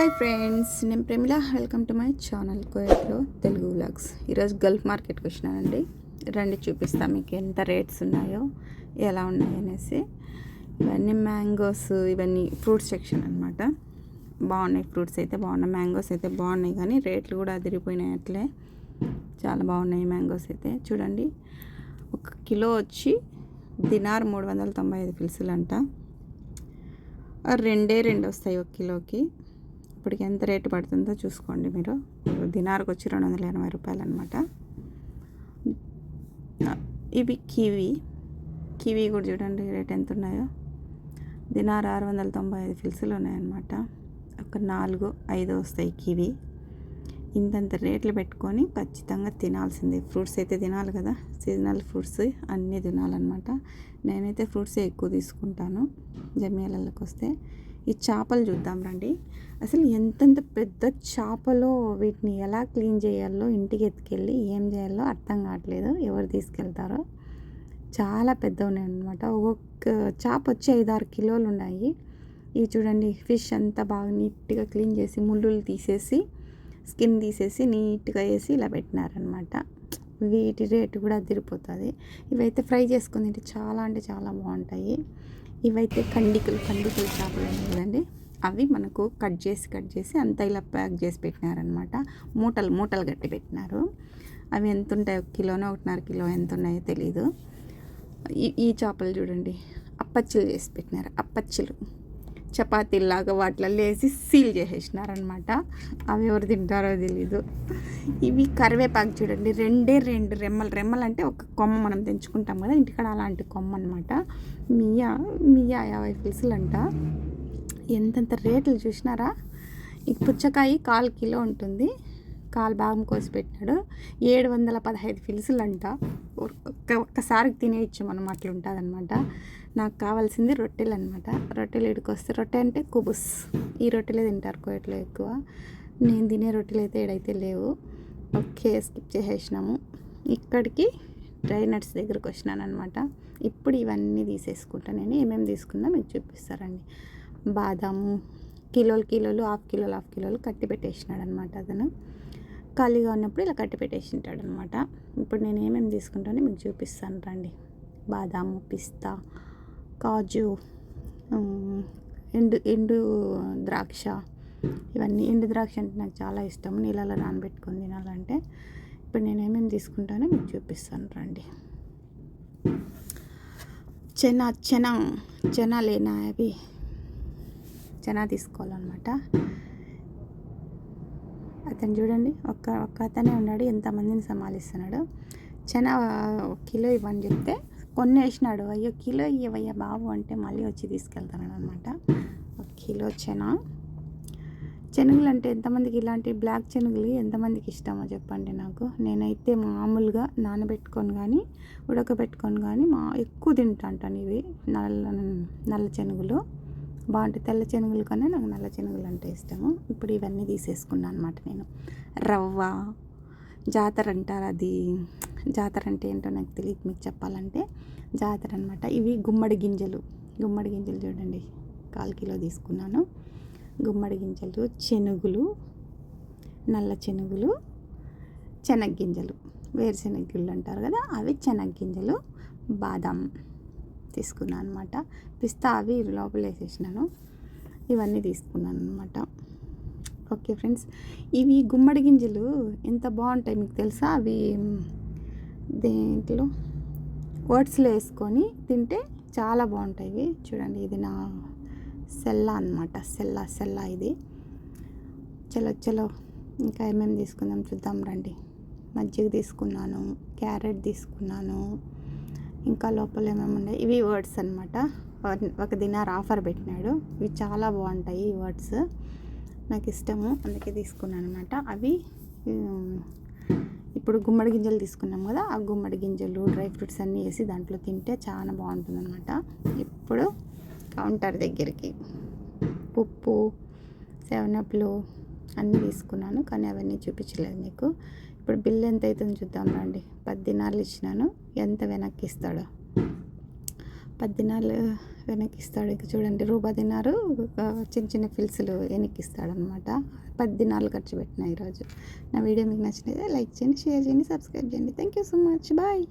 Hi friends నేను Premila welcome to my channel కోయట్లో Telugu vlogs ఈరోజు Gulf మార్కెట్కి వచ్చినానండి. రండి చూపిస్తాను మీకు ఎంత రేట్స్ ఉన్నాయో ఎలా ఉన్నాయనేసి ఇవన్నీ మ్యాంగోస్ ఇవన్నీ ఫ్రూట్స్ సెక్షన్ అనమాట బాగున్నాయి ఫ్రూట్స్ అయితే బాగున్నాయి. మ్యాంగోస్ అయితే బాగున్నాయి కానీ రేట్లు కూడా అదిరిపోయినాయి అట్లే. చాలా బాగున్నాయి మ్యాంగోస్ అయితే. చూడండి ఒక కిలో వచ్చి దినార్ మూడు వందల తొంభై ఐదు పిలుసులంట అంట రెండే రెండు వస్తాయి ఒక కిలోకి. ఇప్పటికి ఎంత రేటు పడుతుందో చూసుకోండి మీరు. దినార్కి వచ్చి రెండు వందల ఎనభై రూపాయలు అనమాట ఇవి కివి. కివి కూడా చూడండి రేట్ ఎంత ఉన్నాయో. దినార్ ఆరు వందల తొంభై ఐదు ఫిల్సులు ఉన్నాయన్నమాట. ఒక నాలుగు ఐదు వస్తాయి కివి. ఇంతంత రేట్లు పెట్టుకొని ఖచ్చితంగా తినాల్సిందే. ఫ్రూట్స్ అయితే తినాలి కదా. సీజనల్ ఫ్రూట్స్ అన్నీ తినాలన్నమాట. నేనైతే ఫ్రూట్స్ ఎక్కువ తీసుకుంటాను. జమియాలలోకి వస్తే ఈ చేపలు చూద్దాం రండి. అసలు ఎంతెంత పెద్ద చేపలో వీటిని ఎలా క్లీన్ చేయాలో ఇంటికి ఎత్తుకెళ్ళి ఏం చేయాలో అర్థం కావట్లేదు. ఎవరు తీసుకెళ్తారో. చాలా పెద్ద ఉన్నాయి అనమాట ఒక్కొక్క చేప వచ్చి ఐదారు కిలోలు ఉన్నాయి. ఇవి చూడండి ఫిష్ అంతా బాగా నీట్గా క్లీన్ చేసి ముళ్ళులు తీసేసి స్కిన్ తీసేసి నీట్గా వేసి ఇలా పెట్టినారనమాట వీటి రేటు కూడా అదిరిపోతుంది. ఇవైతే ఫ్రై చేసుకుని తింటే చాలా అంటే చాలా బాగుంటాయి. ఇవైతే కండికలు కండికలు చేపలు కదండి అవి మనకు కట్ చేసి కట్ చేసి అంతా ఇలా ప్యాక్ చేసి పెట్టినారనమాట మూటలు మూటలు కట్టి పెట్టినారు. అవి ఎంత ఉంటాయో కిలోనో ఒకటిన్నర కిలో ఎంత ఉన్నాయో తెలీదు. ఈ ఈ చేపలు చూడండి. అప్పచ్చులు చేసి పెట్టినారు. అప్పచ్చులు. చపాతీలాగా వాటిలలో వేసి సీల్ చేసేసినారనమాట అవి ఎవరు తింటారో తెలీదు. ఇవి కరివేపాకు చూడండి రెండే రెండు రెమ్మలు. రెమ్మలు అంటే ఒక కొమ్మ మనం తెంచుకుంటాం కదా ఇంటికాడ అలాంటి కొమ్మ అనమాట మియా మియా యాభై పీసులు అంట ఎంతెంత రేట్లు చూసినారా? ఈ పుచ్చకాయ కాల్ కిలో ఉంటుంది. కాలు భాగం కోసి పెట్టినాడు ఏడు వందల పదహైదు ఫిల్సులు అంట ఒక్క ఒక్కసారికి తినేయచ్చు మనం అట్లా ఉంటుందనమాట నాకు కావాల్సింది రొట్టెలు అనమాట రొట్టెలు ఇడికొస్తే రొట్టె అంటే కుబుస్. ఈ రొట్టెలే తింటారు కోయట్లో ఎక్కువ. నేను తినే రొట్టెలు అయితే ఏడైతే లేవు. ఓకే స్కిప్ చేసేసినాము. ఇక్కడికి డ్రై నట్స్ దగ్గరకు వచ్చినాను అనమాట ఇప్పుడు ఇవన్నీ తీసేసుకుంటా. నేను ఏమేమి తీసుకున్నా మీకు చూపిస్తారండి. బాదాము కిలోలు కిలోలు హాఫ్ కిలోలు హాఫ్ కిలోలు కట్టి పెట్టేసినాడు అనమాట అతను. ఖాళీగా ఉన్నప్పుడు ఇలా కట్టి పెట్టేసి ఉంటాడు అనమాట ఇప్పుడు నేను ఏమేమి తీసుకుంటానో మీకు చూపిస్తాను రండి. బాదాము పిస్తా కాజు ఎండు ఎండు ద్రాక్ష. ఇవన్నీ ఎండు ద్రాక్ష అంటే నాకు చాలా ఇష్టం. నీళ్ళలో నానబెట్టుకొని తినాలంటే. ఇప్పుడు నేను ఏమేమి తీసుకుంటానో మీకు చూపిస్తాను రండి. చెనా చెనా చెనా లేనా అవి? చెనా తీసుకోవాలన్నమాట. అతను చూడండి ఒక్క ఒక్క అతనే ఉన్నాడు ఎంతమందిని సమాలిస్తున్నాడు చనా ఒక కిలో ఇవ్వని చెప్తే కొన్ని వేసినాడు. అయ్యో కిలో ఇవ్వయ్యా బాబు అంటే మళ్ళీ వచ్చి తీసుకెళ్తాను అనమాట ఒక కిలో చెన. శనగలు అంటే ఎంతమందికి ఇలాంటి బ్లాక్ శనగలు ఎంతమందికి ఇష్టమో చెప్పండి నాకు. నేనైతే మామూలుగా నానబెట్టుకొని కానీ ఉడకబెట్టుకొని కానీ మా ఎక్కువ తింటాంటాను ఇవి నల్ల నల్ల శనగలు బాగుంటాయి తెల్ల శనగలు కన్నా నాకు నల్ల శనగలు అంటే ఇష్టము. ఇప్పుడు ఇవన్నీ తీసేసుకున్నాను అనమాట నేను. రవ్వ జాతర అంటారు అది. జాతర అంటే ఏంటో నాకు తెలియదు మీకు చెప్పాలంటే. జాతర అనమాట ఇవి గుమ్మడి గింజలు. గుమ్మడి గింజలు చూడండి. కాల్ కిలో తీసుకున్నాను. గుమ్మడి గింజలు శనుగులు నల్ల చెనుగులు చెనగ్గింజలు వేరుశెనగ గింజలు అంటారు కదా అవి చెనగ్గింజలు బాదం. తీసుకున్నాను అనమాట పిస్తా అవి లోపల వేసేసినాను. ఇవన్నీ తీసుకున్నాను అనమాట ఓకే ఫ్రెండ్స్ ఇవి గుమ్మడి గింజలు ఎంత బాగుంటాయి మీకు తెలుసా? అవి దేంట్లో? ఓట్స్లో వేసుకొని తింటే చాలా బాగుంటాయి ఇవి. చూడండి ఇది నా సెల్లా అనమాట సెల్లా సెల్లా ఇది. చలో చలో. ఇంకా ఏమేమి తీసుకుందాం చూద్దాం రండి. మజ్జిగ తీసుకున్నాను క్యారెట్ తీసుకున్నాను. ఇంకా లోపల ఏమేమి ఉన్నాయి ఇవి వర్డ్స్ అనమాట ఒక దినార్ ఆఫర్ పెట్టినాడు. ఇవి చాలా బాగుంటాయి ఈ వర్డ్స్ నాకు ఇష్టము. అందుకే తీసుకున్నాను అనమాట అవి ఇప్పుడు గుమ్మడి గింజలు తీసుకున్నాం కదా ఆ గుమ్మడి గింజలు డ్రై ఫ్రూట్స్ అన్నీ వేసి దాంట్లో తింటే చాలా బాగుంటుంది అనమాట ఇప్పుడు కౌంటర్ దగ్గరికి ఉప్పు సెవెన్ అప్లు అన్నీ తీసుకున్నాను. కానీ అవన్నీ చూపించలేదు మీకు. ఇప్పుడు బిల్ ఎంత అవుతుందో చూద్దాం రండి. పది దినాలు ఇచ్చినాను. ఎంత వెనక్కి ఇస్తాడో. పది దినాలు వెనక్కిస్తాడు ఇక చూడండి రూబా దినారు చిన్న చిన్న ఫిల్స్లు వెనక్కిస్తాడు అనమాట పది దినాలు ఖర్చు పెట్టిన ఈరోజు. నా వీడియో మీకు నచ్చినది లైక్ చేయండి షేర్ చేయండి సబ్స్క్రైబ్ చేయండి. Thank you so much bye